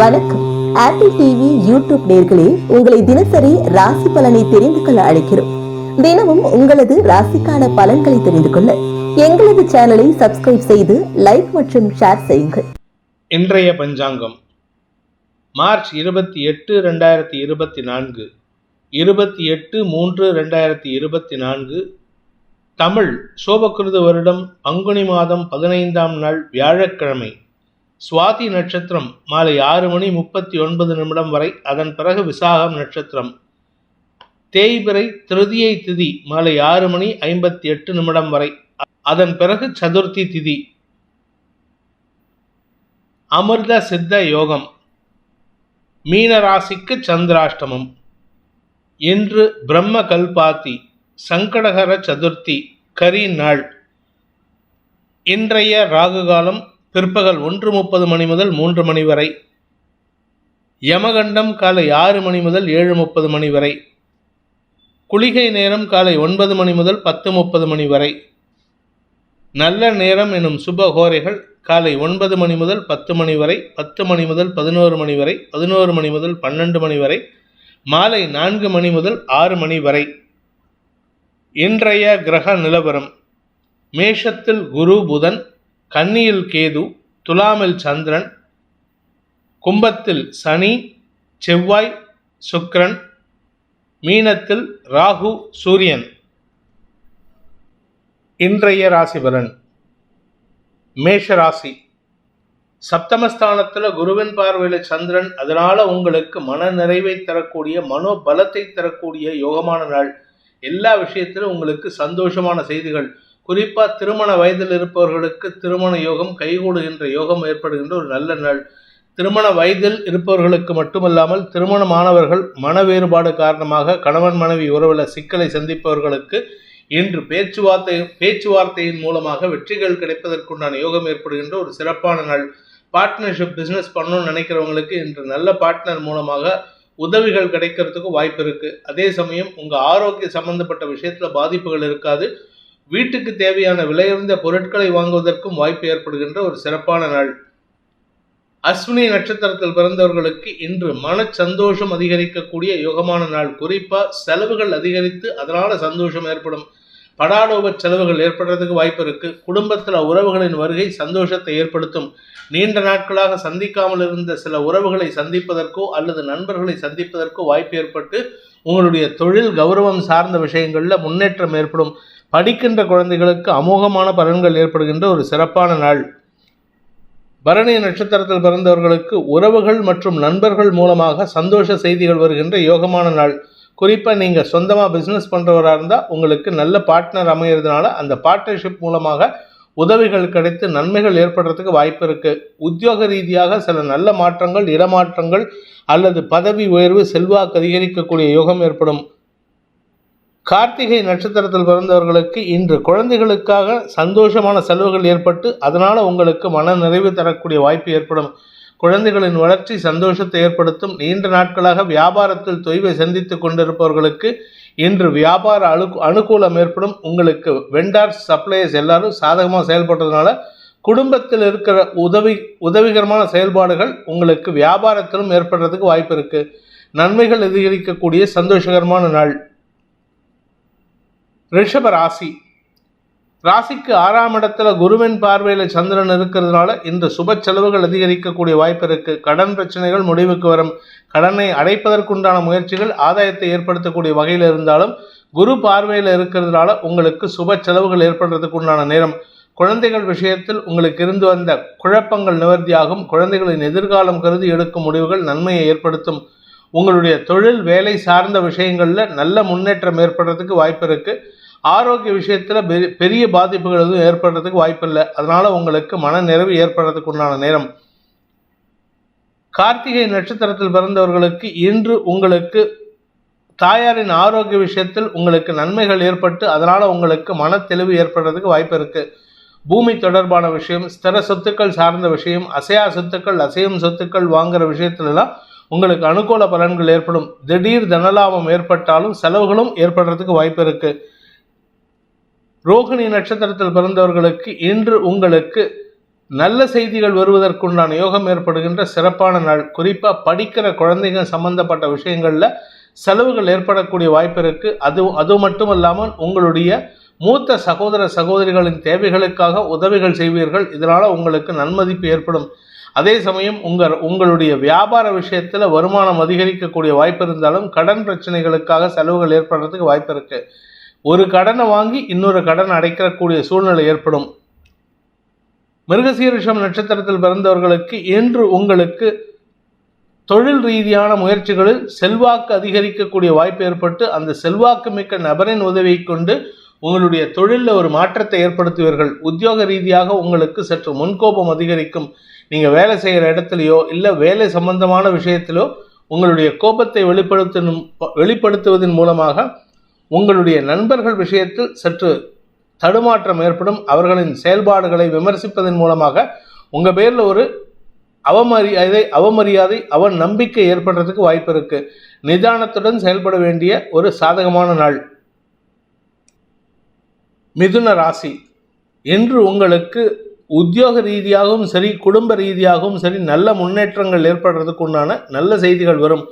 வணக்கம். Apple TV YouTube நேர்களே உங்களை தினசரி ராசி பலனை தெரிந்து கொள்ள அழைக்கிறோம். தினமும் உங்களது ராசிக்கான பலன்களை தெரிந்து கொள்ள எங்களது சேனலை சப்ஸ்கிரைப் செய்து லைக் மற்றும் ஷேர் செய்யுங்கள். இன்றைய பஞ்சாங்கம். மார்ச் இருபத்தி எட்டு ரெண்டாயிரத்தி இருபத்தி நான்கு. இருபத்தி எட்டு மூன்று ரெண்டாயிரத்தி இருபத்தி நான்கு. தமிழ் சோபகிருத வருடம் பங்குனி மாதம் பதினைந்தாம் நாள் வியாழக்கிழமை. சுவாதி நட்சத்திரம் மாலை ஆறு மணி முப்பத்தி ஒன்பது நிமிடம் வரை அதன் பிறகு விசாகம் நட்சத்திரம். தேய்பிறை திருதியை திதி மாலை ஆறு மணி ஐம்பத்தி எட்டு நிமிடம் வரை அதன் பிறகு சதுர்த்தி திதி. அமிர்த சித்த யோகம். மீனராசிக்கு சந்திராஷ்டமம். இன்று பிரம்ம கல்பாத்தி சங்கடகர சதுர்த்தி கரி நாள். இன்றைய ராகு காலம் பிற்பகல் ஒன்று முப்பது மணி முதல் மூன்று மணி வரை. யமகண்டம் காலை ஆறு மணி முதல் ஏழு முப்பது மணி வரை. குளிகை நேரம் காலை ஒன்பது மணி முதல் பத்து முப்பது மணி வரை. நல்ல நேரம் எனும் சுப ஹோரைகள் காலை ஒன்பது மணி முதல் பத்து மணி வரை பத்து மணி முதல் பதினோரு மணி வரை பதினோரு மணி முதல் பன்னெண்டு மணி வரை மாலை நான்கு மணி முதல் ஆறு மணி வரை. இன்றைய கிரக நிலவரம். மேஷத்தில் குரு புதன் கன்னியில் கேது துலாமில் சந்திரன் கும்பத்தில் சனி செவ்வாய் சுக்ரன் மீனத்தில் ராகு சூரியன். இன்றைய ராசிபலன் மேஷ ராசி. சப்தமஸ்தானத்தில் குருவின் பார்வையில் சந்திரன் அதனால் உங்களுக்கு மன நிறைவை தரக்கூடிய மனோ பலத்தை தரக்கூடிய யோகமான நாள். எல்லா விஷயத்திலும் உங்களுக்கு சந்தோஷமான செய்திகள். குறிப்பா திருமண வயதில் இருப்பவர்களுக்கு திருமண யோகம் கைகூடுகின்ற யோகம் ஏற்படுகின்ற ஒரு நல்ல நாள். திருமண வயதில் இருப்பவர்களுக்கு மட்டுமல்லாமல் திருமணமானவர்கள் மன வேறுபாடு காரணமாக கணவன் மனைவி உறவில் சிக்கலை சந்திப்பவர்களுக்கு இன்று பேச்சுவார்த்தை பேச்சுவார்த்தையின் மூலமாக வெற்றிகள் கிடைப்பதற்குண்டான யோகம் ஏற்படுகின்ற ஒரு சிறப்பான நாள். பார்ட்னர்ஷிப் பிஸ்னஸ் பண்ணணும்னு நினைக்கிறவங்களுக்கு இன்று நல்ல பார்ட்னர் மூலமாக உதவிகள் கிடைக்கிறதுக்கு வாய்ப்பு இருக்குது அதே சமயம் உங்கள் ஆரோக்கிய சம்பந்தப்பட்ட விஷயத்தில் பாதிப்புகள் இருக்காது. வீட்டுக்கு தேவையான விலையுறந்த பொருட்களை வாங்குவதற்கும் வாய்ப்பு ஏற்படுகின்ற ஒரு சிறப்பான நாள். அஸ்வினி நட்சத்திரத்தில் பிறந்தவர்களுக்கு இன்று மன சந்தோஷம் அதிகரிக்கக்கூடிய யோகமான நாள். குறிப்பா செலவுகள் அதிகரித்து அதனால சந்தோஷம் ஏற்படும். படாடோப செலவுகள் ஏற்படுறதுக்கு வாய்ப்பு இருக்கு. குடும்பத்தில் உறவுகளின் வருகை சந்தோஷத்தை ஏற்படுத்தும். நீண்ட நாட்களாக சந்திக்காமல் இருந்த சில உறவுகளை சந்திப்பதற்கோ அல்லது நண்பர்களை சந்திப்பதற்கோ வாய்ப்பு ஏற்பட்டு உங்களுடைய தொழில் கௌரவம் சார்ந்த விஷயங்களில் முன்னேற்றம் ஏற்படும். படிக்கின்ற குழந்தைகளுக்கு அமோகமான பலன்கள் ஏற்படுகின்ற ஒரு சிறப்பான நாள். பரணி நட்சத்திரத்தில் பிறந்தவர்களுக்கு உறவுகள் மற்றும் நண்பர்கள் மூலமாக சந்தோஷ செய்திகள் வருகின்ற யோகமான நாள். குறிப்பாக நீங்கள் சொந்தமாக பிஸ்னஸ் பண்ணுறவராக இருந்தால் உங்களுக்கு நல்ல பார்ட்னர் அமைகிறதுனால அந்த பார்ட்னர்ஷிப் மூலமாக உதவிகள் கிடைத்து நன்மைகள் ஏற்படுறதுக்கு வாய்ப்பு இருக்குது உத்தியோக ரீதியாக சில நல்ல மாற்றங்கள் இடமாற்றங்கள் அல்லது பதவி உயர்வு செல்வாக்கு அதிகரிக்கக்கூடிய யோகம் ஏற்படும். கார்த்திகை நட்சத்திரத்தில் பிறந்தவர்களுக்கு இன்று குழந்தைகளுக்காக சந்தோஷமான செலவுகள் ஏற்பட்டு அதனால் உங்களுக்கு மன நிறைவு தரக்கூடிய வாய்ப்பு ஏற்படும். குழந்தைகளின் வளர்ச்சி சந்தோஷத்தை ஏற்படுத்தும். நீண்ட நாட்களாக வியாபாரத்தில் தொய்வை சந்தித்து கொண்டிருப்பவர்களுக்கு இன்று வியாபார அனு அனுகூலம் ஏற்படும். உங்களுக்கு வெண்டார்ஸ் சப்ளையர்ஸ் எல்லாரும் சாதகமாக செயல்படுறதுனால குடும்பத்தில் இருக்கிற உதவி உதவிகரமான செயல்பாடுகள் உங்களுக்கு வியாபாரத்திலும் ஏற்படுறதுக்கு வாய்ப்பு இருக்குது நன்மைகள் அதிகரிக்கக்கூடிய சந்தோஷகரமான நாள். ரிஷப ராசி ராசிக்கு ஆறாம் இடத்துல குருவின் பார்வையில் சந்திரன் இருக்கிறதுனால இந்த சுப செலவுகள் அதிகரிக்கக்கூடிய வாய்ப்பு இருக்கு. கடன் பிரச்சனைகள் முடிவுக்கு வரும். கடனை அடைப்பதற்குண்டான முயற்சிகள் ஆதாயத்தை ஏற்படுத்தக்கூடிய வகையில் இருந்தாலும் குரு பார்வையில் இருக்கிறதுனால உங்களுக்கு சுப செலவுகள் ஏற்படுறதுக்கு உண்டான நேரம். குழந்தைகள் விஷயத்தில் உங்களுக்கு இருந்து வந்த குழப்பங்கள் நிவர்த்தியாகும். குழந்தைகளின் எதிர்காலம் கருதி எடுக்கும் முடிவுகள் நன்மையை ஏற்படுத்தும். உங்களுடைய தொழில் வேலை சார்ந்த விஷயங்களில் நல்ல முன்னேற்றம் ஏற்படுறதுக்கு வாய்ப்பு இருக்குது ஆரோக்கிய விஷயத்தில் பெரிய பெரிய பாதிப்புகள் எதுவும் ஏற்படுறதுக்கு வாய்ப்பு இல்லை. அதனால உங்களுக்கு மன நிறைவு ஏற்படுறதுக்கு உண்டான நேரம். கார்த்திகை நட்சத்திரத்தில் பிறந்தவர்களுக்கு இன்று உங்களுக்கு தாயாரின் ஆரோக்கிய விஷயத்தில் உங்களுக்கு நன்மைகள் ஏற்பட்டு அதனால உங்களுக்கு மன தெளிவு ஏற்படுறதுக்கு வாய்ப்பு இருக்கு. பூமி தொடர்பான விஷயம் ஸ்திர சொத்துக்கள் சார்ந்த விஷயம் அசையா சொத்துக்கள் அசையும் சொத்துக்கள் வாங்குற விஷயத்துலலாம் உங்களுக்கு அனுகூல பலன்கள் ஏற்படும். திடீர் தனலாபம் ஏற்பட்டாலும் செலவுகளும் ஏற்படுறதுக்கு வாய்ப்பு இருக்குது ரோகிணி நட்சத்திரத்தில் பிறந்தவர்களுக்கு இன்று உங்களுக்கு நல்ல செய்திகள் வருவதற்குண்டான யோகம் ஏற்படுகின்ற சிறப்பான நாள். குறிப்பாக படிக்கிற குழந்தைங்க சம்பந்தப்பட்ட விஷயங்களில் செலவுகள் ஏற்படக்கூடிய வாய்ப்பு இருக்குது அது அது மட்டும் இல்லாமல் உங்களுடைய மூத்த சகோதர சகோதரிகளின் தேவைகளுக்காக உதவிகள் செய்வீர்கள். இதனால் உங்களுக்கு நன்மதிப்பு ஏற்படும். அதே சமயம் உங்கள் உங்களுடைய வியாபார விஷயத்தில் வருமானம் அதிகரிக்கக்கூடிய வாய்ப்பு இருந்தாலும் கடன் பிரச்சனைகளுக்காக செலவுகள் ஏற்படுறதுக்கு வாய்ப்பு இருக்குது ஒரு கடனை வாங்கி இன்னொரு கடன் அடைக்கக்கூடிய சூழ்நிலை ஏற்படும். மிருகசீரிஷம் நட்சத்திரத்தில் பிறந்தவர்களுக்கு இன்று உங்களுக்கு தொழில் ரீதியான முயற்சிகளில் செல்வாக்கு அதிகரிக்கக்கூடிய வாய்ப்பு ஏற்பட்டு அந்த செல்வாக்கு மிக்க நபரின் உதவியை கொண்டு உங்களுடைய தொழிலில் ஒரு மாற்றத்தை ஏற்படுத்துவீர்கள். உத்தியோக ரீதியாக உங்களுக்கு சற்று முன்கோபம் அதிகரிக்கும். நீங்கள் வேலை செய்கிற இடத்துலையோ இல்லை வேலை சம்பந்தமான விஷயத்திலோ உங்களுடைய கோபத்தை வெளிப்படுத்தணும் வெளிப்படுத்துவதன் மூலமாக உங்களுடைய நண்பர்கள் விஷயத்தில் சற்று தடுமாற்றம் ஏற்படும். அவர்களின் செயல்பாடுகளை விமர்சிப்பதன் மூலமாக உங்கள் பேரில் ஒரு அவமரியாதை அவமரியாதை அவன் நம்பிக்கை ஏற்படுறதுக்கு வாய்ப்பு இருக்கு. நிதானத்துடன் செயல்பட வேண்டிய ஒரு சாதகமான நாள். மிதுன ராசி. என்று உங்களுக்கு உத்தியோக ரீதியாகவும் சரி குடும்ப ரீதியாகவும் சரி நல்ல முன்னேற்றங்கள் ஏற்படுறதுக்கு உண்டான நல்ல செய்திகள் வரும்.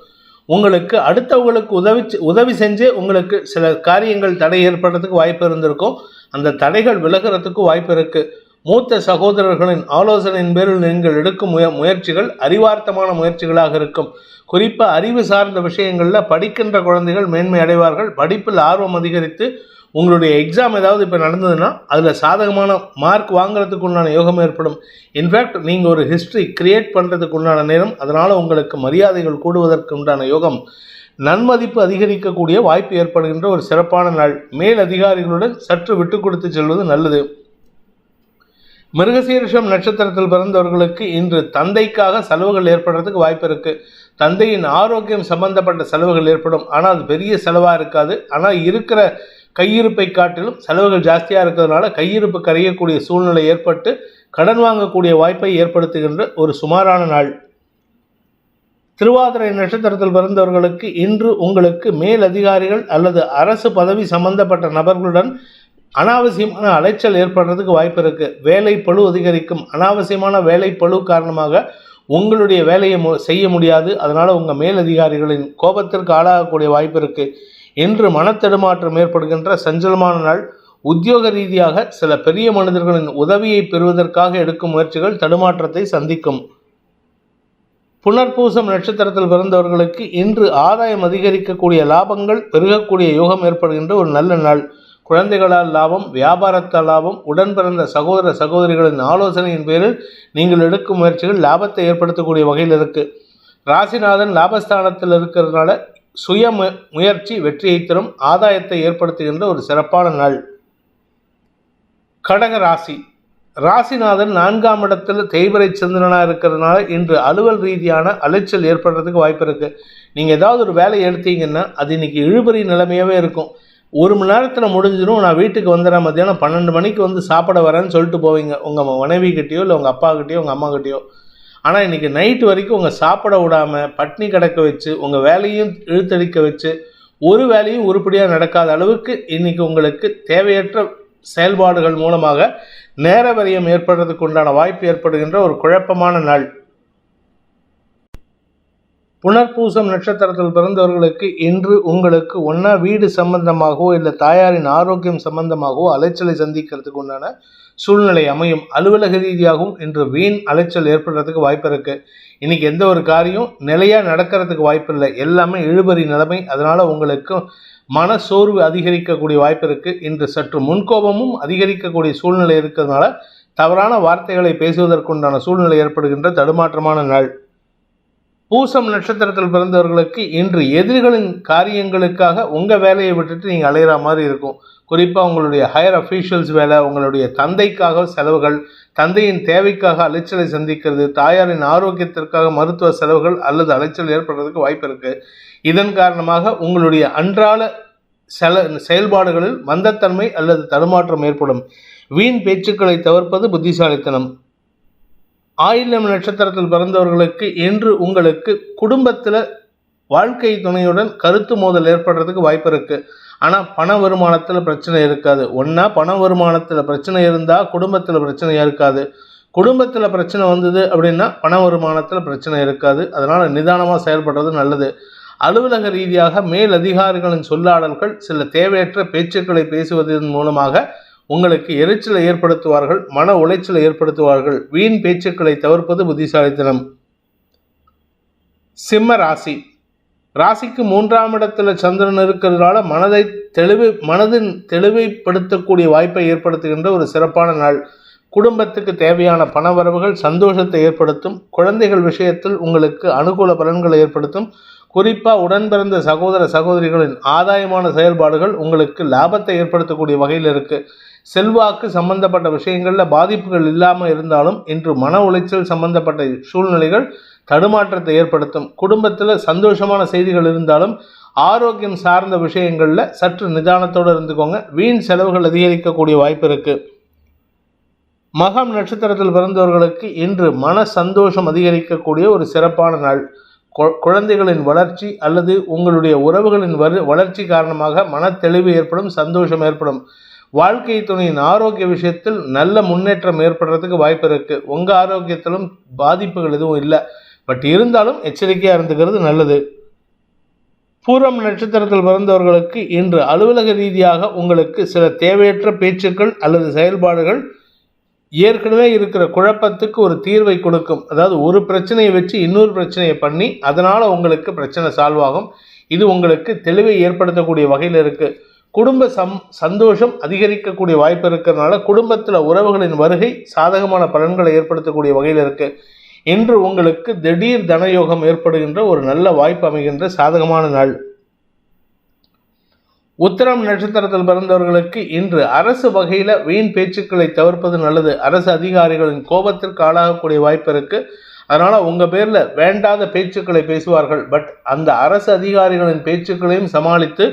உங்களுக்கு அடுத்தவங்களுக்கு உதவி உதவி செஞ்சு உங்களுக்கு சில காரியங்கள் தடை ஏற்படுறதுக்கு வாய்ப்பு இருந்திருக்கும். அந்த தடைகள் விலகிறதுக்கு வாய்ப்பு இருக்குது மூத்த சகோதரர்களின் ஆலோசனையின் பேரில் நீங்கள் எடுக்கும் முய முயற்சிகள் அறிவார்த்தமான முயற்சிகளாக இருக்கும். குறிப்பாக அறிவு சார்ந்த விஷயங்களில் படிக்கின்ற குழந்தைகள் மேன்மை அடைவார்கள். படிப்பில் ஆர்வம் அதிகரித்து உங்களுடைய எக்ஸாம் ஏதாவது இப்போ நடந்ததுன்னா அதில் சாதகமான மார்க் வாங்குறதுக்கு உண்டான யோகம் ஏற்படும். இன்ஃபேக்ட் நீங்கள் ஒரு ஹிஸ்ட்ரி கிரியேட் பண்ணுறதுக்கு உண்டான நேரம் அதனால் உங்களுக்கு மரியாதைகள் கூடுவதற்கு உண்டான யோகம். நன்மதிப்பு அதிகரிக்கக்கூடிய வாய்ப்பு ஏற்படுகின்ற ஒரு சிறப்பான நாள். மேல் அதிகாரிகளுடன் சற்று விட்டு கொடுத்து செல்வது நல்லது. மிருகசீரிஷம் நட்சத்திரத்தில் பிறந்தவர்களுக்கு இன்று தந்தைக்காக செலவுகள் ஏற்படுறதுக்கு வாய்ப்பு இருக்குது தந்தையின் ஆரோக்கியம் சம்பந்தப்பட்ட செலவுகள் ஏற்படும். ஆனால் அது பெரிய செலவாக இருக்காது. ஆனால் இருக்கிற கையிருப்பை காட்டிலும் செலவுகள் ஜாஸ்தியாக இருக்கிறதுனால கையிருப்பு கரையக்கூடிய சூழ்நிலை ஏற்பட்டு கடன் வாங்கக்கூடிய வாய்ப்பை ஏற்படுத்துகின்ற ஒரு சுமாரான நாள். திருவாதிரை நட்சத்திரத்தில் பிறந்தவர்களுக்கு இன்று உங்களுக்கு மேல் அதிகாரிகள் அல்லது அரசு பதவி சம்பந்தப்பட்ட நபர்களுடன் அனாவசியமான அலைச்சல் ஏற்படுறதுக்கு வாய்ப்பு இருக்கு. வேலை பளு அதிகரிக்கும். அனாவசியமான வேலை பளு காரணமாக உங்களுடைய வேலையை மு- செய்ய முடியாது. அதனால உங்கள் மேல் அதிகாரிகளின் கோபத்திற்கு ஆளாகக்கூடிய வாய்ப்பு இருக்குது இன்று மனத்தடுமாற்றம் ஏற்படுகின்ற சஞ்சலமான நாள். உத்தியோக ரீதியாக சில பெரிய மனிதர்களின் உதவியை பெறுவதற்காக எடுக்கும் முயற்சிகள் தடுமாற்றத்தை சந்திக்கும். புனர்பூசம் நட்சத்திரத்தில் பிறந்தவர்களுக்கு இன்று ஆதாயம் அதிகரிக்கக்கூடிய லாபங்கள் பெருகக்கூடிய யோகம் ஏற்படுகின்ற ஒரு நல்ல நாள். குழந்தைகளால் லாபம் வியாபாரத்தால் லாபம் உடன் பிறந்த சகோதர சகோதரிகளின் ஆலோசனையின் பேரில் நீங்கள் எடுக்கும் முயற்சிகள் லாபத்தை ஏற்படுத்தக்கூடிய வகையில் இருக்கு. ராசிநாதன் லாபஸ்தானத்தில் இருக்கிறதுனால சுய முயற்சி வெற்றியை தரும் ஆதாயத்தை ஏற்படுத்துகின்ற ஒரு சிறப்பான நாள். கடக ராசி. ராசிநாதன் நான்காம் இடத்தில் தேய்வரை சந்திரனாக இருக்கிறதுனால இன்று அலுவல் ரீதியான அலைச்சல் ஏற்படுறதுக்கு வாய்ப்பு இருக்குது நீங்கள் ஏதாவது ஒரு வேலையை எடுத்தீங்கன்னா அது இன்னைக்கு இழுபறி நிலைமையாகவே இருக்கும். ஒரு மணி நேரத்தில் முடிஞ்சிடும் நான் வீட்டுக்கு வந்துடுறேன் மத்தியானம் பன்னெண்டு மணிக்கு வந்து சாப்பிட வரேன்னு சொல்லிட்டு போவீங்க. உங்கள் மனைவி கிட்டேயோ இல்லை உங்கள் அப்பா கிட்டேயோ உங்கள் அம்மா கிட்டேயோ ஆனால் இன்றைக்கி நைட்டு வரைக்கும் உங்கள் சாப்பிட விடாமல் பட்னி கிடக்க வச்சு உங்கள் வேலையும் இழுத்தடிக்க வச்சு ஒரு வேலையும் உருப்படியாக நடக்காத அளவுக்கு இன்னைக்கு உங்களுக்கு தேவையற்ற செயல்பாடுகள் மூலமாக நேர வரியம் ஏற்படுறதுக்கு உண்டான வாய்ப்பு ஏற்படுகின்ற ஒரு குழப்பமான நாள். புனர்பூசம் நட்சத்திரத்தில் பிறந்தவர்களுக்கு இன்று உங்களுக்கு ஒன்றா வீடு சம்பந்தமாகவோ இல்லை தாயாரின் ஆரோக்கியம் சம்பந்தமாகவோ அலைச்சலை சந்திக்கிறதுக்கு உண்டான சூழ்நிலை அமையும். அலுவலக ரீதியாகவும் இன்று வீண் அலைச்சல் ஏற்படுறதுக்கு வாய்ப்பு இருக்கு. இன்னைக்கு எந்த ஒரு காரியம் நிலையாக நடக்கிறதுக்கு வாய்ப்பு இல்லை. எல்லாமே இழுபறி நிலைமை. அதனால உங்களுக்கு மன சோர்வு அதிகரிக்கக்கூடிய வாய்ப்பு இருக்கு. இன்று சற்று முன்கோபமும் அதிகரிக்கக்கூடிய சூழ்நிலை இருக்கிறதுனால தவறான வார்த்தைகளை பேசுவதற்குண்டான சூழ்நிலை ஏற்படுகின்ற தடுமாற்றமான நாள். பூசம் நட்சத்திரத்தில் பிறந்தவர்களுக்கு இன்று எதிரிகளின் காரியங்களுக்காக உங்கள் வேலையை விட்டுட்டு நீங்கள் அலையிற மாதிரி இருக்கும். குறிப்பாக உங்களுடைய ஹையர் அஃபீஷியல்ஸ் வேலை உங்களுடைய தந்தைக்காக செலவுகள் தந்தையின் தேவைக்காக அலைச்சலை சந்திக்கிறது தாயாரின் ஆரோக்கியத்திற்காக மருத்துவ செலவுகள் அல்லது அலைச்சல் ஏற்படுறதுக்கு வாய்ப்பு இருக்குது இதன் காரணமாக உங்களுடைய அன்றாட செல செயல்பாடுகளில் மந்தத்தன்மை அல்லது தடுமாற்றம் ஏற்படும். வீண் பேச்சுக்களை தவிர்ப்பது புத்திசாலித்தனம். ஆயிலம் நட்சத்திரத்தில் பிறந்தவர்களுக்கு இன்று உங்களுக்கு குடும்பத்தில் வாழ்க்கை துணையுடன் கருத்து மோதல் ஏற்படுறதுக்கு வாய்ப்பு இருக்குது ஆனால் பண வருமானத்தில் பிரச்சனை இருக்காது. ஒன்றா பண வருமானத்தில் பிரச்சனை இருந்தால் குடும்பத்தில் பிரச்சனையாக இருக்காது. குடும்பத்தில் பிரச்சனை வந்தது அப்படின்னா பண வருமானத்தில் பிரச்சனை இருக்காது. அதனால் நிதானமாக செயல்படுறது நல்லது. அலுவலக ரீதியாக மேல் அதிகாரிகளின் சொல்லாடல்கள் சில தேவையற்ற பேச்சுக்களை பேசுவதன் மூலமாக உங்களுக்கு எரிச்சலை ஏற்படுத்துவார்கள் மன உளைச்சலை ஏற்படுத்துவார்கள். வீண் பேச்சுக்களை தவிர்ப்பது புத்திசாலித்தனம். சிம்ம ராசி. ராசிக்கு மூன்றாம் இடத்துல சந்திரன் இருக்கிறதுனால மனதை தெளிவு மனதின் தெளிவைப்படுத்தக்கூடிய வாய்ப்பை ஏற்படுத்துகின்ற ஒரு சிறப்பான நாள். குடும்பத்துக்கு தேவையான பணவரவுகள் சந்தோஷத்தை ஏற்படுத்தும். குழந்தைகள் விஷயத்தில் உங்களுக்கு அனுகூல பலன்களை ஏற்படுத்தும். குறிப்பாக உடன் பிறந்த சகோதர சகோதரிகளின் ஆதாயமான செயல்பாடுகள் உங்களுக்கு லாபத்தை ஏற்படுத்தக்கூடிய வகையில் இருக்குது செல்வாக்கு சம்பந்தப்பட்ட விஷயங்களில் பாதிப்புகள் இல்லாமல் இருந்தாலும் இன்று மன உளைச்சல் சம்பந்தப்பட்ட சூழ்நிலைகள் தடுமாற்றத்தை ஏற்படுத்தும். குடும்பத்தில் சந்தோஷமான செய்திகள் இருந்தாலும் ஆரோக்கியம் சார்ந்த விஷயங்களில் சற்று நிதானத்தோடு இருந்துக்கோங்க. வீண் செலவுகள் அதிகரிக்கக்கூடிய வாய்ப்பு இருக்குது மகம் நட்சத்திரத்தில் பிறந்தவர்களுக்கு இன்று மன சந்தோஷம் அதிகரிக்கக்கூடிய ஒரு சிறப்பான நாள். கு- குழந்தைகளின் வளர்ச்சி அல்லது உங்களுடைய உறவுகளின் வரு வளர்ச்சி காரணமாக மனத்தெளிவு ஏற்படும் சந்தோஷம் ஏற்படும். வாழ்க்கை துணையின் ஆரோக்கிய விஷயத்தில் நல்ல முன்னேற்றம் ஏற்படுறதுக்கு வாய்ப்பு இருக்குது உங்கள் ஆரோக்கியத்திலும் பாதிப்புகள் எதுவும் இல்லை. பட் இருந்தாலும் எச்சரிக்கையாக இருந்துக்கிறது நல்லது. பூரம் நட்சத்திரத்தில் பிறந்தவர்களுக்கு இன்று அலுவலக ரீதியாக உங்களுக்கு சில தேவையற்ற பேச்சுக்கள் அல்லது செயல்பாடுகள் ஏற்கனவே இருக்கிற குழப்பத்துக்கு ஒரு தீர்வை கொடுக்கும். அதாவது ஒரு பிரச்சனையை வச்சு இன்னொரு பிரச்சனையை பண்ணி அதனால் உங்களுக்கு பிரச்சனை சால்வ் ஆகும். இது உங்களுக்கு தெளிவை ஏற்படுத்தக்கூடிய வகையில் இருக்குது குடும்ப சம் சந்தோஷம் அதிகரிக்கக்கூடிய வாய்ப்பு இருக்கிறதுனால குடும்பத்தில் உறவுகளின் வருகை சாதகமான பலன்களை ஏற்படுத்தக்கூடிய வகையில் இருக்குது இன்று உங்களுக்கு திடீர் தனயோகம் ஏற்படுகின்ற ஒரு நல்ல வாய்ப்பு அமைகின்ற சாதகமான நாள். உத்தரம் நட்சத்திரத்தில் பிறந்தவர்களுக்கு இன்று அரசு வகையில் வீண் பேச்சுக்களை தவிர்ப்பது நல்லது. அரசு அதிகாரிகளின் கோபத்திற்கு ஆளாகக்கூடிய வாய்ப்பு இருக்குது அதனால் உங்கள் பேரில் வேண்டாத பேச்சுக்களை பேசுவார்கள். பட் அந்த அரசு அதிகாரிகளின் பேச்சுக்களையும் சமாளித்து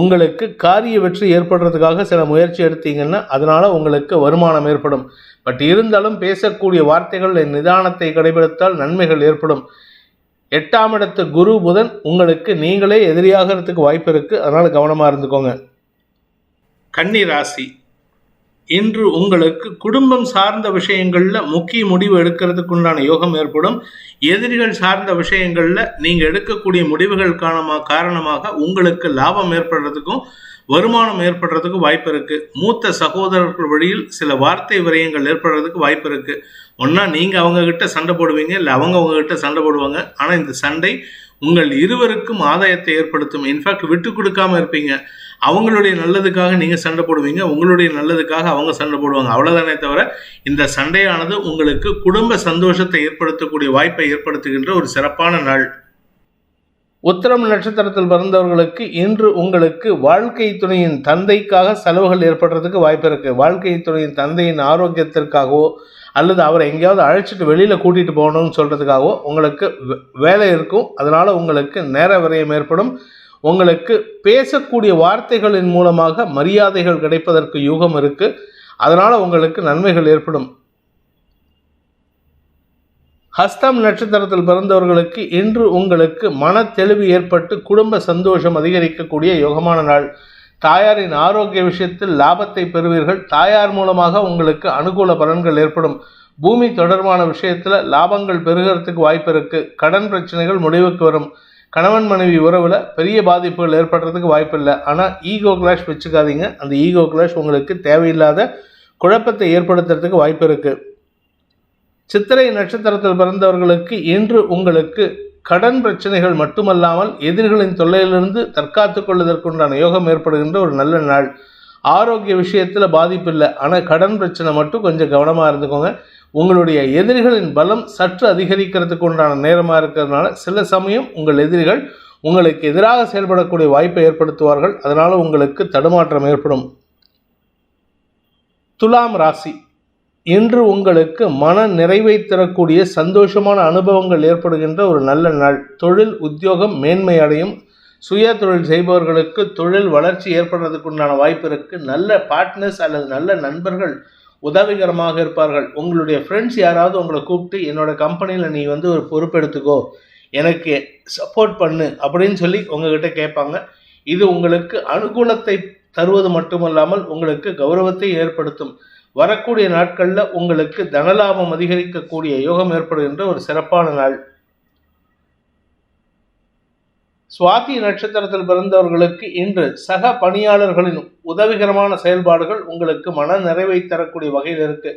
உங்களுக்கு காரிய வெற்றி ஏற்படுறதுக்காக சில முயற்சி எடுத்தீங்கன்னா அதனால் உங்களுக்கு வருமானம் ஏற்படும். பட் இருந்தாலும் பேசக்கூடிய வார்த்தைகளில் நிதானத்தை கடைபிடித்தால் நன்மைகள் ஏற்படும். எட்டாம் இடத்து குரு புதன் உங்களுக்கு நீங்களே எதிரியாகிறதுக்கு வாய்ப்பு இருக்குது அதனால் கவனமாக இருந்துக்கோங்க. கன்னி ராசி. இன்று உங்களுக்கு குடும்பம் சார்ந்த விஷயங்களில் முக்கிய முடிவு எடுக்கிறதுக்கு உண்டான யோகம் ஏற்படும். எதிரிகள் சார்ந்த விஷயங்களில் நீங்கள் எடுக்கக்கூடிய முடிவுகள் காரணமாக காரணமாக உங்களுக்கு லாபம் ஏற்படுறதுக்கும் வருமானம் ஏற்படுறதுக்கு வாய்ப்பு இருக்குது மூத்த சகோதரர்கள் வழியில் சில வார்த்தை விரயங்கள் ஏற்படுறதுக்கு வாய்ப்பு இருக்குது ஒன்றா நீங்கள் அவங்கக்கிட்ட சண்டை போடுவீங்க இல்லை அவங்க அவங்கக்கிட்ட சண்டை போடுவாங்க. ஆனால் இந்த சண்டை உங்கள் இருவருக்கும் ஆதாயத்தை ஏற்படுத்தும். இன்ஃபேக்ட் விட்டு கொடுக்காம இருப்பீங்க. அவங்களுடைய நல்லதுக்காக நீங்கள் சண்டை போடுவீங்க உங்களுடைய நல்லதுக்காக அவங்க சண்டை போடுவாங்க. அவ்வளோதானே தவிர இந்த சண்டையானது உங்களுக்கு குடும்ப சந்தோஷத்தை ஏற்படுத்தக்கூடிய வாய்ப்பை ஏற்படுத்துகின்ற ஒரு சிறப்பான நாள். உத்திரம் நட்சத்திரத்தில் பிறந்தவர்களுக்கு இன்று உங்களுக்கு வாழ்க்கை துணையின் தந்தைக்காக செலவுகள் ஏற்படுறதுக்கு வாய்ப்பு இருக்கு. வாழ்க்கை துணையின் தந்தையின் ஆரோக்கியத்திற்காகவோ அல்லது அவரை எங்கேயாவது அழைச்சிட்டு வெளியில் கூட்டிகிட்டு போகணும்னு சொல்கிறதுக்காகவோ உங்களுக்கு வே- வேலை இருக்கும். அதனால் உங்களுக்கு நேர விரயம் ஏற்படும். உங்களுக்கு பேசக்கூடிய வார்த்தைகளின் மூலமாக மரியாதைகள் கிடைப்பதற்கு யூகம் இருக்குது அதனால் உங்களுக்கு நன்மைகள் ஏற்படும். ஹஸ்தம் நட்சத்திரத்தில் பிறந்தவர்களுக்கு இன்று உங்களுக்கு மன தெளிவு ஏற்பட்டு குடும்ப சந்தோஷம் அதிகரிக்கக்கூடிய யோகமான நாள். தாயாரின் ஆரோக்கிய விஷயத்தில் லாபத்தை பெறுவீர்கள். தாயார் மூலமாக உங்களுக்கு அனுகூல பலன்கள் ஏற்படும். பூமி தொடர்பான விஷயத்தில் லாபங்கள் பெருகிறதுக்கு வாய்ப்பு இருக்குது கடன் பிரச்சனைகள் முடிவுக்கு வரும். கணவன் மனைவி உறவில் பெரிய பாதிப்புகள் ஏற்படுறதுக்கு வாய்ப்பு இல்லை ஆனால் ஈகோ கிளாஷ் வச்சுக்காதீங்க. அந்த ஈகோ கிளாஷ் உங்களுக்கு தேவையில்லாத குழப்பத்தை ஏற்படுத்துறதுக்கு வாய்ப்பு இருக்குது சித்திரை நட்சத்திரத்தில் பிறந்தவர்களுக்கு இன்று உங்களுக்கு கடன் பிரச்சனைகள் மட்டுமல்லாமல் எதிரிகளின் தொல்லையிலிருந்து தற்காத்துக் கொள்வதற்குண்டான யோகம் ஏற்படுகின்ற ஒரு நல்ல நாள். ஆரோக்கிய விஷயத்தில் பாதிப்பு இல்லை. ஆனால் கடன் பிரச்சனை மட்டும் கொஞ்சம் கவனமாக இருந்துக்கோங்க. உங்களுடைய எதிரிகளின் பலம் சற்று அதிகரிக்கிறதுக்கு உண்டான நேரமாக இருக்கிறதுனால சில சமயம் உங்கள் எதிரிகள் உங்களுக்கு எதிராக செயல்படக்கூடிய வாய்ப்பை ஏற்படுத்துவார்கள். அதனால் உங்களுக்கு தடுமாற்றம் ஏற்படும். துலாம் ராசி. இன்று உங்களுக்கு மன நிறைவை தரக்கூடிய சந்தோஷமான அனுபவங்கள் ஏற்படுகின்ற ஒரு நல்ல நாள். தொழில் உத்தியோகம் மேன்மை அடையும். சுய தொழில் செய்பவர்களுக்கு தொழில் வளர்ச்சி ஏற்படுறதுக்கு உண்டான வாய்ப்பு இருக்குது நல்ல பார்ட்னர்ஸ் அல்லது நல்ல நண்பர்கள் உதவிகரமாக இருப்பார்கள். உங்களுடைய ஃப்ரெண்ட்ஸ் யாராவது உங்களை கூப்பிட்டு என்னோட கம்பெனியில் நீ வந்து ஒரு பொறுப்பெடுத்துக்கோ எனக்கு சப்போர்ட் பண்ணு அப்படின்னு சொல்லி உங்ககிட்ட கேட்பாங்க. இது உங்களுக்கு அனுகூலத்தை தருவது மட்டுமல்லாமல் உங்களுக்கு கௌரவத்தை ஏற்படுத்தும். வரக்கூடிய நாட்களில் உங்களுக்கு தனலாபம் அதிகரிக்கக்கூடிய யோகம் ஏற்படுகின்ற ஒரு சிறப்பான நாள். சுவாதி நட்சத்திரத்தில் பிறந்தவர்களுக்கு இன்று சக பணியாளர்களின் உதவிகரமான செயல்பாடுகள் உங்களுக்கு மன நிறைவை தரக்கூடிய வகையில் இருக்கு.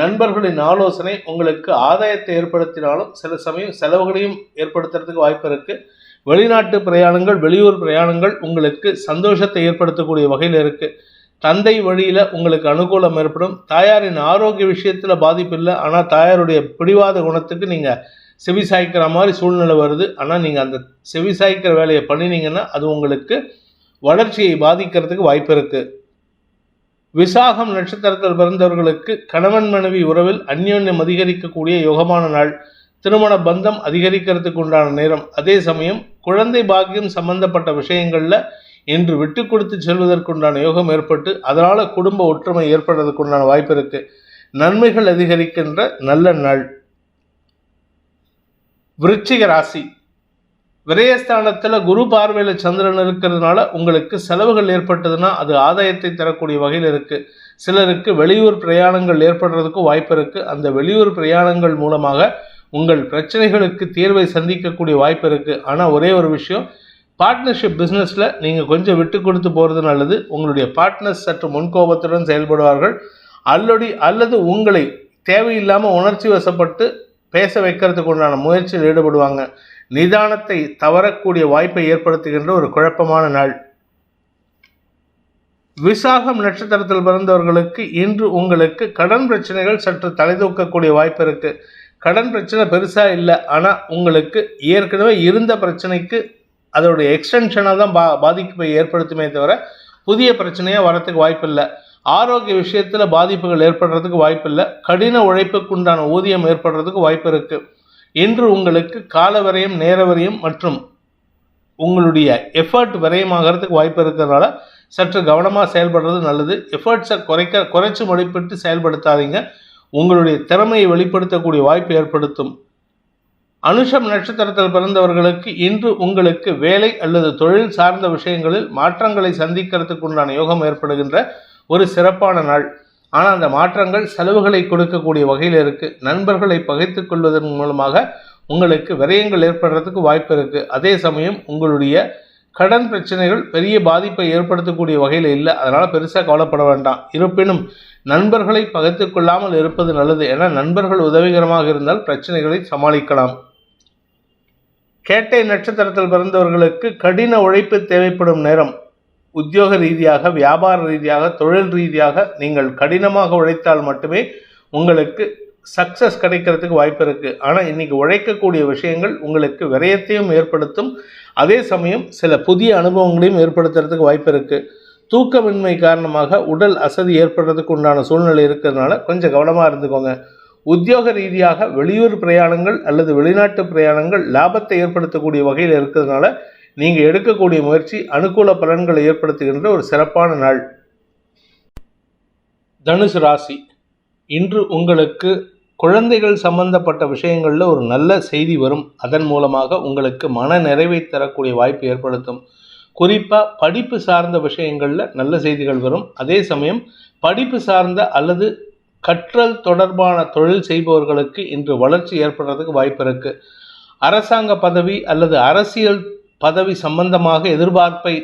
நண்பர்களின் ஆலோசனை உங்களுக்கு ஆதாயத்தை ஏற்படுத்தினாலும் சில சமயம் செலவுகளையும் ஏற்படுத்துறதுக்கு வாய்ப்பு இருக்கு. வெளிநாட்டு பிரயாணங்கள் வெளியூர் பிரயாணங்கள் உங்களுக்கு சந்தோஷத்தை ஏற்படுத்தக்கூடிய வகையில் இருக்கு. தந்தை வழியில் உங்களுக்கு அனுகூலம் ஏற்படும். தாயாரின் ஆரோக்கிய விஷயத்தில் பாதிப்பு இல்லை. ஆனால் தாயாருடைய பிடிவாத குணத்துக்கு நீங்கள் செவி சாய்க்கிற மாதிரி சூழ்நிலை வருது. ஆனால் நீங்கள் அந்த செவி சாய்க்கிற வேலையை பண்ணினீங்கன்னா அது உங்களுக்கு வளர்ச்சியை பாதிக்கிறதுக்கு வாய்ப்பு இருக்குது விசாகம் நட்சத்திரத்தில் பிறந்தவர்களுக்கு கணவன் மனைவி உறவில் அந்யோன்யம் அதிகரிக்கக்கூடிய யோகமான நாள். திருமண பந்தம் அதிகரிக்கிறதுக்கு உண்டான நேரம். அதே சமயம் குழந்தை பாக்கியம் சம்பந்தப்பட்ட விஷயங்களில் இன்று விட்டு கொடுத்து செல்வதற்குண்டான யோகம் ஏற்பட்டு அதனால் குடும்ப ஒற்றுமை ஏற்படுறதுக்குண்டான வாய்ப்பு இருக்குது நன்மைகள் அதிகரிக்கின்ற நல்ல நாள். விருச்சிக ராசி. விரயஸ்தானத்தில் குரு பார்வையில் சந்திரன் இருக்கிறதுனால உங்களுக்கு செலவுகள் ஏற்பட்டதுன்னா அது ஆதாயத்தை தரக்கூடிய வகையில் இருக்குது சிலருக்கு வெளியூர் பிரயாணங்கள் ஏற்படுறதுக்கும் வாய்ப்பு இருக்குது அந்த வெளியூர் பிரயாணங்கள் மூலமாக உங்கள் பிரச்சனைகளுக்கு தீர்வை சந்திக்கக்கூடிய வாய்ப்பு இருக்குது ஆனால் ஒரே ஒரு விஷயம் பார்ட்னர்ஷிப் பிஸ்னஸில் நீங்கள் கொஞ்சம் விட்டு கொடுத்து போகிறது நல்லது. உங்களுடைய பார்ட்னர்ஸ் சற்று முன்கோபத்துடன் செயல்படுவார்கள். அல்லடி அல்லது உங்களை தேவையில்லாமல் உணர்ச்சி வசப்பட்டு பேச வைக்கிறதுக்கு உண்டான முயற்சியில் ஈடுபடுவாங்க. நிதானத்தை தவறக்கூடிய வாய்ப்பை ஏற்படுத்துகின்ற ஒரு குழப்பமான நாள். விசாகம் நட்சத்திரத்தில் பிறந்தவர்களுக்கு இன்று உங்களுக்கு கடன் பிரச்சனைகள் சற்று தலைதூக்கக்கூடிய வாய்ப்பு இருக்குது கடன் பிரச்சனை பெருசாக இல்லை. ஆனால் உங்களுக்கு ஏற்கனவே இருந்த பிரச்சனைக்கு அதோடைய எக்ஸ்டென்ஷனாக தான் பா பாதிப்பை ஏற்படுத்துமே தவிர புதிய பிரச்சனையாக வரத்துக்கு வாய்ப்பு இல்லை ஆரோக்கிய விஷயத்தில் பாதிப்புகள் ஏற்படுறதுக்கு வாய்ப்பில்லை கடின உழைப்புக்கு உண்டான ஊதியம் ஏற்படுறதுக்கு வாய்ப்பு இருக்குது இன்று உங்களுக்கு கால வரையும் நேர வரையும் மற்றும் உங்களுடைய எஃபர்ட் விரயமாகிறதுக்கு வாய்ப்பு இருக்கிறதுனால சற்று கவனமாக செயல்படுறது நல்லது. எஃபர்ட்ஸை குறைக்க குறைச்சி மதிப்பிட்டு செயல்படுத்தாதீங்க. உங்களுடைய திறமையை வெளிப்படுத்தக்கூடிய வாய்ப்பு ஏற்படுத்தும். அனுஷம் நட்சத்திரத்தில் பிறந்தவர்களுக்கு இன்று உங்களுக்கு வேலை அல்லது தொழில் சார்ந்த விஷயங்களில் மாற்றங்களை சந்திக்கிறதுக்கு உண்டான யோகம் ஏற்படுகின்ற ஒரு சிறப்பான நாள். ஆனால் அந்த மாற்றங்கள் செலவுகளை கொடுக்கக்கூடிய வகையில் இருக்குது நண்பர்களை பகைத்து கொள்வதன் மூலமாக உங்களுக்கு விரயங்கள் ஏற்படுறதுக்கு வாய்ப்பு இருக்குது அதே சமயம் உங்களுடைய கடன் பிரச்சனைகள் பெரிய பாதிப்பை ஏற்படுத்தக்கூடிய வகையில் இல்லை. அதனால் பெருசாக கவலைப்பட வேண்டாம். இருப்பினும் நண்பர்களை பகைத்து கொள்ளாமல் இருப்பது நல்லது. என நண்பர்கள் உதவிகரமாக இருந்தால் பிரச்சனைகளை சமாளிக்கலாம். கேட்டை நட்சத்திரத்தில் பிறந்தவர்களுக்கு கடின உழைப்பு தேவைப்படும் நேரம். உத்தியோக ரீதியாக வியாபார ரீதியாக தொழில் ரீதியாக நீங்கள் கடினமாக உழைத்தால் மட்டுமே உங்களுக்கு சக்ஸஸ் கிடைக்கிறதுக்கு வாய்ப்பு இருக்குது ஆனால் இன்னைக்கு உழைக்கக்கூடிய விஷயங்கள் உங்களுக்கு விரயத்தையும் ஏற்படுத்தும். அதே சமயம் சில புதிய அனுபவங்களையும் ஏற்படுத்துறதுக்கு வாய்ப்பு இருக்குது தூக்கமின்மை காரணமாக உடல் அசதி ஏற்படுறதுக்கு உண்டான சூழ்நிலை இருக்கிறதுனால கொஞ்சம் கவனமாக இருந்துக்கோங்க. உத்தியோக ரீதியாக வெளியூர் பிரயாணங்கள் அல்லது வெளிநாட்டு பிரயாணங்கள் லாபத்தை ஏற்படுத்தக்கூடிய வகையில் இருக்கிறதுனால நீங்கள் எடுக்கக்கூடிய முயற்சி அனுகூல பலன்களை ஏற்படுத்துகின்ற ஒரு சிறப்பான நாள். தனுசு ராசி இன்று உங்களுக்கு குழந்தைகள் சம்பந்தப்பட்ட விஷயங்களில் ஒரு நல்ல செய்தி வரும். அதன் மூலமாக உங்களுக்கு மன நிறைவை தரக்கூடிய வாய்ப்பு ஏற்படுத்தும். குறிப்பாக படிப்பு சார்ந்த விஷயங்களில் நல்ல செய்திகள் வரும். அதே சமயம் படிப்பு சார்ந்த அல்லது கற்றல் தொடர்பான தொழில் செய்பவர்களுக்கு இன்று வளர்ச்சி ஏற்படுறதுக்கு வாய்ப்பு இருக்குது அரசாங்க பதவி அல்லது அரசியல் பதவி சம்பந்தமாக எதிர்பார்ப்பை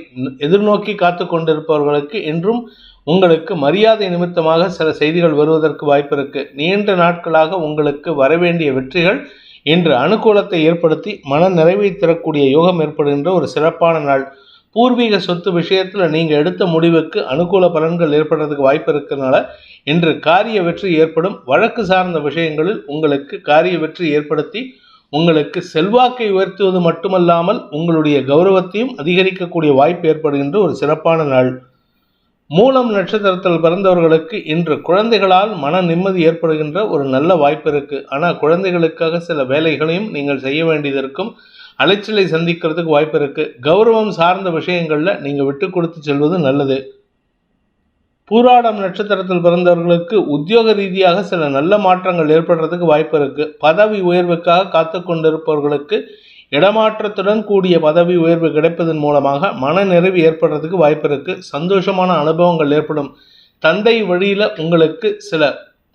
எதிர்நோக்கி காத்து கொண்டிருப்பவர்களுக்கு என்றும் உங்களுக்கு மரியாதை நிமித்தமாக சில செய்திகள் வருவதற்கு வாய்ப்பு இருக்கு நீண்ட நாட்களாக உங்களுக்கு வரவேண்டிய வெற்றிகள் இன்று அனுகூலத்தை ஏற்படுத்தி மன நிறைவை தரக்கூடிய யோகம் ஏற்படுகின்ற ஒரு சிறப்பான நாள். பூர்வீக சொத்து விஷயத்தில் நீங்கள் எடுத்த முடிவுக்கு அனுகூல பலன்கள் ஏற்படுறதுக்கு வாய்ப்பு இருக்கிறதுனால இன்று காரிய வெற்றி ஏற்படும். வழக்கு சார்ந்த விஷயங்களில் உங்களுக்கு காரிய வெற்றி ஏற்படுத்தி உங்களுக்கு செல்வாக்கை உயர்த்துவது மட்டுமல்லாமல் உங்களுடைய கௌரவத்தையும் அதிகரிக்கக்கூடிய வாய்ப்பு ஏற்படுகின்ற ஒரு சிறப்பான நாள். மூலம் நட்சத்திரத்தில் பிறந்தவர்களுக்கு இன்று குழந்தைகளால் மன நிம்மதி ஏற்படுகின்ற ஒரு நல்ல வாய்ப்பு இருக்கு. ஆனால் குழந்தைகளுக்காக சில வேலைகளையும் நீங்கள் செய்ய வேண்டியது இருக்கும். அலைச்சலை சந்திக்கிறதுக்கு வாய்ப்பு இருக்கு. கௌரவம் சார்ந்த விஷயங்களில் நீங்கள் விட்டு கொடுத்து செல்வது நல்லது. பூராடம் நட்சத்திரத்தில் பிறந்தவர்களுக்கு உத்தியோக ரீதியாக சில நல்ல மாற்றங்கள் ஏற்படுறதுக்கு வாய்ப்பு இருக்கு. பதவி உயர்வுக்காக காத்து கொண்டிருப்பவர்களுக்கு இடமாற்றத்துடன் கூடிய பதவி உயர்வு கிடைப்பதன் மூலமாக மன நிறைவு ஏற்படுறதுக்கு வாய்ப்பு இருக்கு. சந்தோஷமான அனுபவங்கள் ஏற்படும். தந்தை வழியில் உங்களுக்கு சில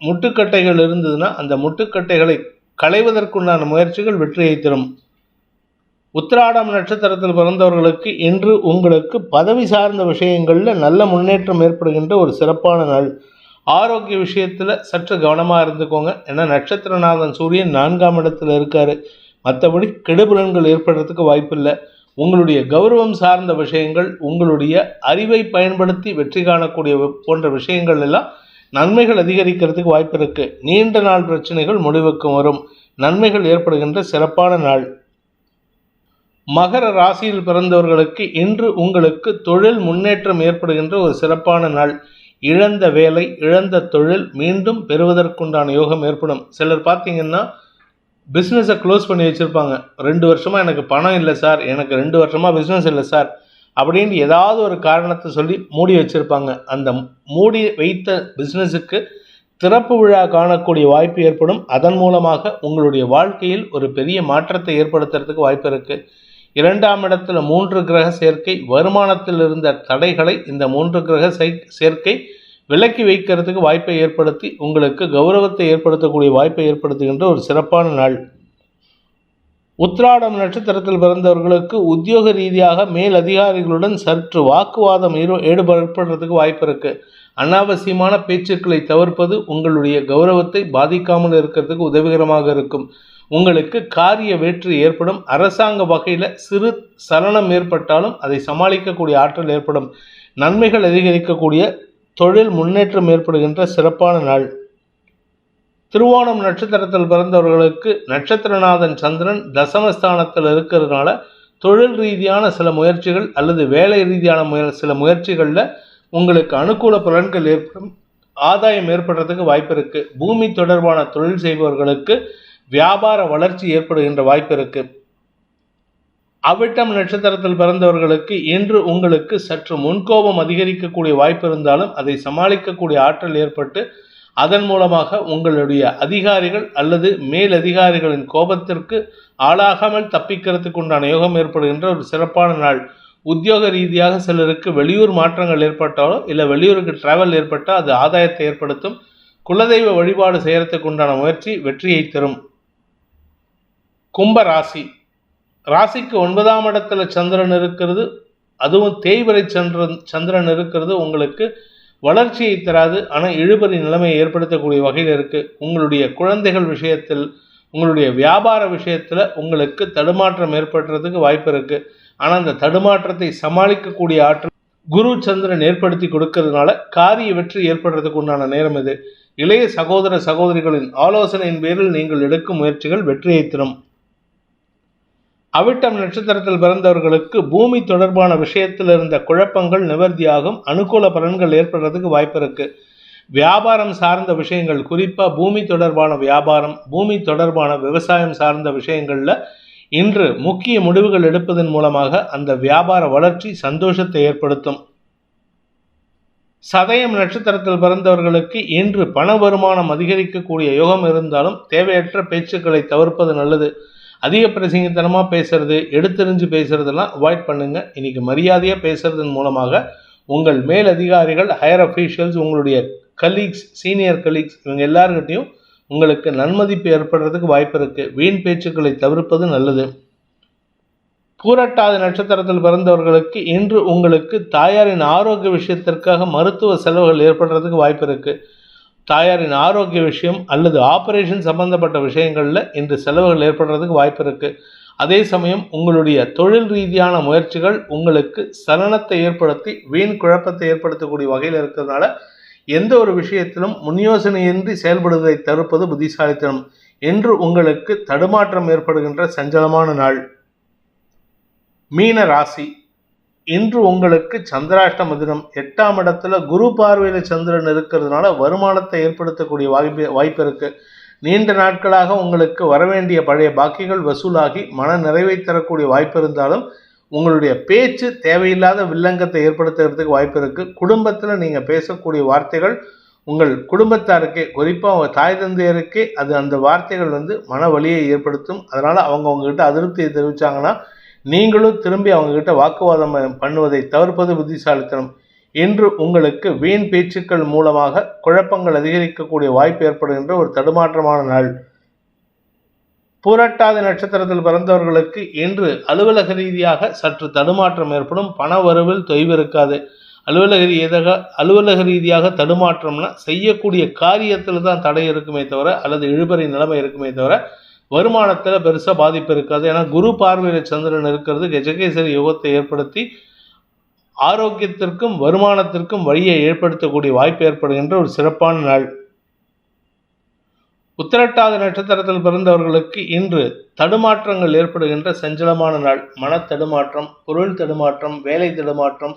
முட்டுக்கட்டைகள் இருந்ததுன்னா அந்த முட்டுக்கட்டைகளை களைவதற்குண்டான முயற்சிகள் வெற்றியை தரும். உத்திராடம் நட்சத்திரத்தில் பிறந்தவர்களுக்கு இன்று உங்களுக்கு பதவி சார்ந்த விஷயங்களில் நல்ல முன்னேற்றம் ஏற்படுகின்ற ஒரு சிறப்பான நாள். ஆரோக்கிய விஷயத்தில் சற்று கவனமாக இருந்துக்கோங்க. ஏன்னா நட்சத்திரநாதன் சூரியன் நான்காம் இடத்துல இருக்கார். மற்றபடி கெடுபலன்கள் ஏற்படுறதுக்கு வாய்ப்பில்லை. உங்களுடைய கௌரவம் சார்ந்த விஷயங்கள் உங்களுடைய அறிவை பயன்படுத்தி வெற்றி காணக்கூடிய போன்ற விஷயங்கள் எல்லாம் நன்மைகள் அதிகரிக்கிறதுக்கு வாய்ப்பு இருக்குது நீண்ட நாள் பிரச்சனைகள் முடிவுக்கு வரும். நன்மைகள் ஏற்படுகின்ற சிறப்பான நாள். மகர ராசியில் பிறந்தவர்களுக்கு இன்று உங்களுக்கு தொழில் முன்னேற்றம் ஏற்படுகின்ற ஒரு சிறப்பான நாள். இழந்த வேலை இழந்த தொழில் மீண்டும் பெறுவதற்குண்டான யோகம் ஏற்படும். சிலர் பார்த்தீங்கன்னா பிஸ்னஸை க்ளோஸ் பண்ணி வச்சுருப்பாங்க. ரெண்டு வருஷமாக எனக்கு பணம் இல்லை சார் எனக்கு ரெண்டு வருஷமாக பிஸ்னஸ் இல்லை சார் அப்படின்னு ஏதாவது ஒரு காரணத்தை சொல்லி மூடி வச்சுருப்பாங்க. அந்த மூடி வைத்த பிஸ்னஸுக்கு திறப்பு விழா காணக்கூடிய வாய்ப்பு ஏற்படும். அதன் மூலமாக உங்களுடைய வாழ்க்கையில் ஒரு பெரிய மாற்றத்தை ஏற்படுத்துறதுக்கு வாய்ப்பு இருக்குது இரண்டாம் இடத்துல மூன்று கிரக சேர்க்கை வருமானத்தில் இருந்த தடைகளை இந்த மூன்று கிரக சேர்க்கை விலக்கி வைக்கிறதுக்கு வாய்ப்பை ஏற்படுத்தி உங்களுக்கு கௌரவத்தை ஏற்படுத்தக்கூடிய வாய்ப்பை ஏற்படுத்துகின்ற ஒரு சிறப்பான நாள். உத்ராடம் நட்சத்திரத்தில் பிறந்தவர்களுக்கு உத்தியோக ரீதியாக மேல் அதிகாரிகளுடன் சற்று வாக்குவாதம் ஈடுபடுறதுக்கு வாய்ப்பு இருக்கு. அனாவசியமான பேச்சுக்களை தவிர்ப்பது உங்களுடைய கௌரவத்தை பாதிக்காமல் இருக்கிறதுக்கு உதவிகரமாக இருக்கும். உங்களுக்கு காரிய வெற்றி ஏற்படும். அரசாங்க வகையில் சிறு சலனம் ஏற்பட்டாலும் அதை சமாளிக்கக்கூடிய ஆற்றல் ஏற்படும். நன்மைகள் அதிகரிக்கக்கூடிய தொழில் முன்னேற்றம் ஏற்படுகின்ற சிறப்பான நாள். திருவோணம் நட்சத்திரத்தில் பிறந்தவர்களுக்கு நட்சத்திரநாதன் சந்திரன் தசமஸ்தானத்தில் இருக்கிறதுனால தொழில் ரீதியான சில முயற்சிகள் அல்லது வேலை ரீதியான முய சில முயற்சிகளில் உங்களுக்கு அனுகூல பலன்கள் ஏற்படும். ஆதாயம் ஏற்படுறதுக்கு வாய்ப்பு இருக்குது பூமி தொடர்பான தொழில் செய்பவர்களுக்கு வியாபார வளர்ச்சி ஏற்படுகின்ற வாய்ப்பு இருக்கு. அவிட்டம் நட்சத்திரத்தில் பிறந்தவர்களுக்கு இன்று உங்களுக்கு சற்று முன்கோபம் அதிகரிக்கக்கூடிய வாய்ப்பு இருந்தாலும் அதை சமாளிக்கக்கூடிய ஆற்றல் ஏற்பட்டு அதன் மூலமாக உங்களுடைய அதிகாரிகள் அல்லது மேல் அதிகாரிகளின் கோபத்திற்கு ஆளாகாமல் தப்பிக்கிறதுக்கு உண்டான யோகம் ஏற்படுகின்ற ஒரு சிறப்பான நாள். உத்தியோக ரீதியாக சிலருக்கு வெளியூர் மாற்றங்கள் ஏற்பட்டாலோ இல்லை வெளியூருக்கு டிராவல் ஏற்பட்டால் அது ஆதாயத்தை ஏற்படுத்தும். குலதெய்வ வழிபாடு செய்கிறதுக்கு உண்டான முயற்சி வெற்றியை தரும். கும்ப ராசி. ராசிக்கு ஒன்பதாம் இடத்துல சந்திரன் இருக்கிறது. அதுவும் தேய்வரை சந்திரன் சந்திரன் இருக்கிறது. உங்களுக்கு வளர்ச்சியை தராது. ஆனால் இழுபறி நிலைமையை ஏற்படுத்தக்கூடிய வகையில் இருக்குது உங்களுடைய குழந்தைகள் விஷயத்தில் உங்களுடைய வியாபார விஷயத்தில் உங்களுக்கு தடுமாற்றம் ஏற்படுறதுக்கு வாய்ப்பு இருக்குது ஆனால் அந்த தடுமாற்றத்தை சமாளிக்கக்கூடிய ஆற்றல் குரு சந்திரன் ஏற்படுத்தி கொடுக்கறதுனால காரிய வெற்றி ஏற்படுறதுக்கு உண்டான நேரம் இது. இளைய சகோதர சகோதரிகளின் ஆலோசனையின் பேரில் நீங்கள் எடுக்கும் முயற்சிகள் வெற்றியை தரும். அவிட்டம் நட்சத்திரத்தில் பிறந்தவர்களுக்கு பூமி தொடர்பான விஷயத்தில் இருந்த குழப்பங்கள் நிவர்த்தியாகும் அனுகூல பலன்கள் ஏற்படுறதுக்கு வாய்ப்பு இருக்கு. வியாபாரம் சார்ந்த விஷயங்கள் குறிப்பாக பூமி தொடர்பான வியாபாரம் பூமி தொடர்பான விவசாயம் சார்ந்த விஷயங்களில் இன்று முக்கிய முடிவுகள் எடுப்பதன் மூலமாக அந்த வியாபார வளர்ச்சி சந்தோஷத்தை ஏற்படுத்தும். சதயம் நட்சத்திரத்தில் பிறந்தவர்களுக்கு இன்று பண வருமானம் அதிகரிக்கக்கூடிய யோகம் இருந்தாலும் தேவையற்ற பேச்சுக்களை தவிர்ப்பது நல்லது. அதிக பிரசங்கத்தனமாக பேசுறது எடுத்தெறிஞ்சு பேசுறதெல்லாம் அவாய்ட் பண்ணுங்க. இன்னைக்கு மரியாதையாக பேசுறதன் மூலமாக உங்கள் மேல் அதிகாரிகள் ஹையர் அஃபீஷியல்ஸ் உங்களுடைய கலீக்ஸ் சீனியர் கலீக்ஸ் இவங்க எல்லாருக்கிட்டையும் உங்களுக்கு நன்மதிப்பு ஏற்படுறதுக்கு வாய்ப்பு இருக்கு. வீண் பேச்சுக்களை தவிர்ப்பது நல்லது. பூரட்டாத நட்சத்திரத்தில் பிறந்தவர்களுக்கு இன்று உங்களுக்கு தாயாரின் ஆரோக்கிய விஷயத்திற்காக மருத்துவ செலவுகள் ஏற்படுறதுக்கு வாய்ப்பு இருக்குது தாயாரின் ஆரோக்கிய விஷயம் அல்லது ஆபரேஷன் சம்பந்தப்பட்ட விஷயங்களில் இன்று செலவுகள் ஏற்படுறதுக்கு வாய்ப்பு இருக்குது அதே சமயம் உங்களுடைய தொழில் ரீதியான முயற்சிகள் உங்களுக்கு சலனத்தை ஏற்படுத்தி வீண் குழப்பத்தை ஏற்படுத்தக்கூடிய வகையில் இருக்கிறதுனால எந்த ஒரு விஷயத்திலும் முன்யோசனையின்றி செயல்படுவதை தவிர்ப்பது புத்திசாலித்தனம் என்று உங்களுக்கு தடுமாற்றம் ஏற்படுகின்ற சஞ்சலமான நாள். மீன ராசி. இன்று உங்களுக்கு சந்திராஷ்டம தினம் எட்டாம் இடத்துல குரு பார்வையில் சந்திரன் இருக்கிறதுனால வருமானத்தை ஏற்படுத்தக்கூடிய வாய்ப்பு வாய்ப்பு இருக்கு. நீண்ட நாட்களாக உங்களுக்கு வரவேண்டிய பழைய பாக்கிகள் வசூலாகி மன நிறைவை தரக்கூடிய வாய்ப்பு இருந்தாலும் உங்களுடைய பேச்சு தேவையில்லாத வில்லங்கத்தை ஏற்படுத்துறதுக்கு வாய்ப்பு இருக்கு. குடும்பத்தில் நீங்கள் பேசக்கூடிய வார்த்தைகள் உங்கள் குடும்பத்தாருக்கே குறிப்பாக உங்கள் தாய் தந்தையருக்கே அது அந்த வார்த்தைகள் வந்து மன வலியை ஏற்படுத்தும். அதனால் அவங்க உங்ககிட்ட அதிருப்தியை தெரிவித்தாங்கன்னா நீங்களும் திரும்பி அவங்கக்கிட்ட வாக்குவாதம் பண்ணுவதை தவிர்ப்பது புத்திசாலித்தனம் இன்று உங்களுக்கு வீண் பேச்சுக்கள் மூலமாக குழப்பங்கள் அதிகரிக்கக்கூடிய வாய்ப்பு ஏற்படுகின்ற ஒரு தடுமாற்றமான நாள். பூரட்டாதி நட்சத்திரத்தில் பிறந்தவர்களுக்கு இன்று அலுவலக ரீதியாக சற்று தடுமாற்றம் ஏற்படும். பண வரவில் தொய்வு இருக்காது. அலுவலக ரீதியாக அலுவலக ரீதியாக தடுமாற்றம்னா செய்யக்கூடிய காரியத்தில் தான் தடை இருக்குமே தவிர அல்லது இழுபறி நிலைமை இருக்குமே தவிர வருமானத்தில் பெருசாக பாதிப்பு இருக்காது. ஏன்னா குரு பார்வையில் சந்திரன் இருக்கிறது கஜகேசரி யோகத்தை ஏற்படுத்தி ஆரோக்கியத்திற்கும் வருமானத்திற்கும் வழியை ஏற்படுத்தக்கூடிய வாய்ப்பு ஏற்படுகின்ற ஒரு சிறப்பான நாள். உத்திரட்டாத நட்சத்திரத்தில் பிறந்தவர்களுக்கு இன்று தடுமாற்றங்கள் ஏற்படுகின்ற சஞ்சலமான நாள். மன தடுமாற்றம் பொருள் தடுமாற்றம் வேலை தடுமாற்றம்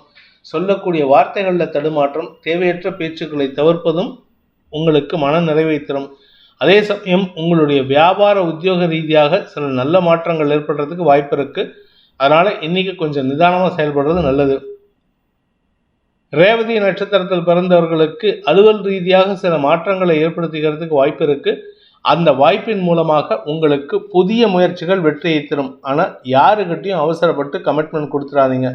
சொல்லக்கூடிய வார்த்தைகளில் தடுமாற்றம் தேவையற்ற பேச்சுக்களை தவிர்ப்பதும் உங்களுக்கு மன நிறைவை தரும். அதே சமயம் உங்களுடைய வியாபார உத்தியோக ரீதியாக சில நல்ல மாற்றங்கள் ஏற்படுறதுக்கு வாய்ப்பு இருக்குது அதனால் இன்றைக்கி கொஞ்சம் நிதானமாக செயல்படுறது நல்லது. ரேவதி நட்சத்திரத்தில் பிறந்தவர்களுக்கு அலுவல் ரீதியாக சில மாற்றங்களை ஏற்படுத்திக்கிறதுக்கு வாய்ப்பு இருக்குது அந்த வாய்ப்பின் மூலமாக உங்களுக்கு புதிய முயற்சிகள் வெற்றியை தரும். ஆனால் யாருக்கிட்டையும் அவசரப்பட்டு கமிட்மெண்ட் கொடுத்துடாதீங்க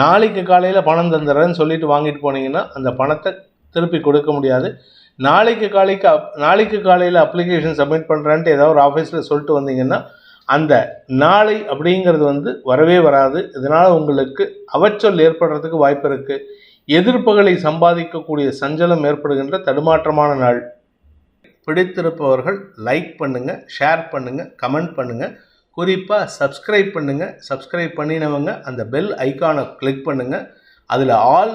நாளைக்கு காலையில் பணம் தந்துடுறேன்னு சொல்லிட்டு வாங்கிட்டு போனீங்கன்னா அந்த பணத்தை திருப்பி கொடுக்க முடியாது. நாளைக்கு காலைக்கு அப் நாளைக்கு காலையில் அப்ளிகேஷன் சப்மிட் பண்ணுறான்ட்டு ஏதாவது ஒரு ஆஃபீஸில் சொல்லிட்டு வந்தீங்கன்னா அந்த நாளை அப்படிங்கிறது வந்து வரவே வராது. இதனால் உங்களுக்கு அவச்சொல் ஏற்படுறதுக்கு வாய்ப்பு இருக்குது எதிர்ப்புகளை சம்பாதிக்கக்கூடிய சஞ்சலம் ஏற்படுகின்ற தடுமாற்றமான நாள். பிடித்திருப்பவர்கள் லைக் பண்ணுங்கள் ஷேர் பண்ணுங்கள் கமெண்ட் பண்ணுங்கள் குறிப்பாக சப்ஸ்கிரைப் பண்ணுங்கள் சப்ஸ்கிரைப் பண்ணினவங்க அந்த பெல் ஐக்கானை கிளிக் பண்ணுங்கள் அதில் ஆல்